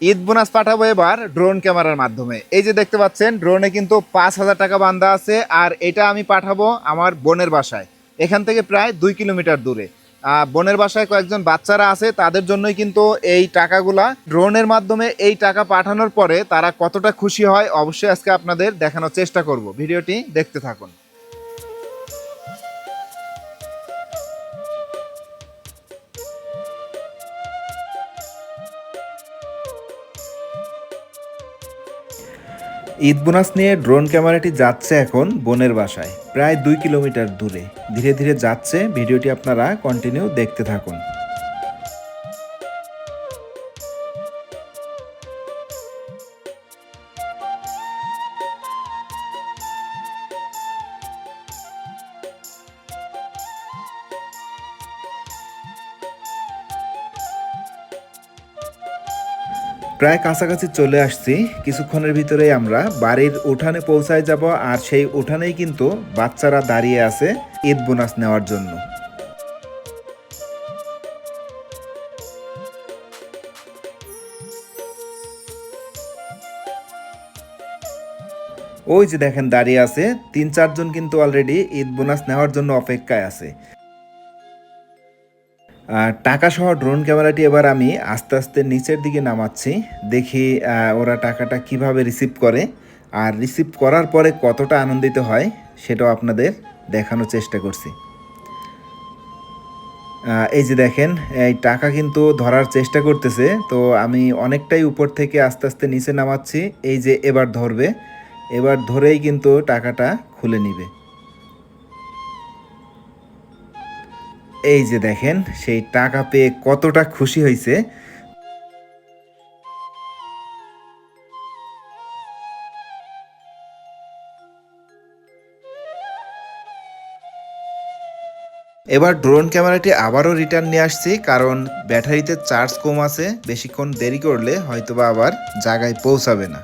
Eid bonus পাঠাবো এবার drone ক্যামেরার মাধ্যমে। এই যে দেখতে পাচ্ছেন, ড্রোনে কিন্তু পাঁচ হাজার টাকা বান্ধা আছে, আর এটা আমি পাঠাবো আমার বোনের বাসায়। এখান থেকে প্রায় দুই কিলোমিটার দূরে। বোনের বাসায় কয়েকজন বাচ্চারা আছে, তাদের জন্যই কিন্তু এই টাকাগুলা ড্রোনের মাধ্যমে এই টাকা পাঠানোর পরে তারা কতটা খুশি হয়, অবশ্যই আজকে আপনাদের দেখানোর চেষ্টা করব। ভিডিওটি দেখতে থাকুন। ঈদ বোনাস নিয়ে ড্রোন ক্যামেরাটি যাচ্ছে এখন বোনের বাসায়। প্রায় দুই কিলোমিটার দূরে। ধীরে ধীরে যাচ্ছে। ভিডিওটি আপনারা কন্টিনিউ দেখতে থাকুন। প্রায় কাছাকাছি চলে আসছি। কিছুক্ষণের ভিতরেই আমরা বাড়ির উঠানে পৌঁছায় যাব আর সেই উঠানেই কিন্তু বাচ্চারা দাঁড়িয়ে আছে ঈদ বোনাস নেওয়ার জন্য। ওই যে দেখেন দাঁড়িয়ে আছে, তিন চারজন কিন্তু অলরেডি ঈদ বোনাস নেওয়ার জন্য অপেক্ষায় আছে। টাকা সহ ড্রোন ক্যামেরাটি এবার আমি আস্তে আস্তে নিচের দিকে নামাচ্ছি। দেখি ওরা টাকাটা কীভাবে রিসিভ করে। আর রিসিভ করার পরে কতটা আনন্দিত হয়, সেটাও আপনাদের দেখানোর চেষ্টা করছি। এই যে দেখেন, এই টাকা কিন্তু ধরার চেষ্টা করতেছে। তো আমি অনেকটাই উপর থেকে আস্তে আস্তে নিচে নামাচ্ছি। এই যে এবার ধরবে, এবার ধরেই কিন্তু টাকাটা খুলে নিবে। এই যে দেখেন, সেই টাকা পেয়ে কতটা খুশি হয়েছে এবার ড্রোন ক্যামেরাটি আবারও রিটার্ন নিয়ে আসছি, কারণ ব্যাটারিতে চার্জ কম আছে, বেশিক্ষণ দেরি করলে হয়তোবা আবার জায়গায় পৌঁছাবে না।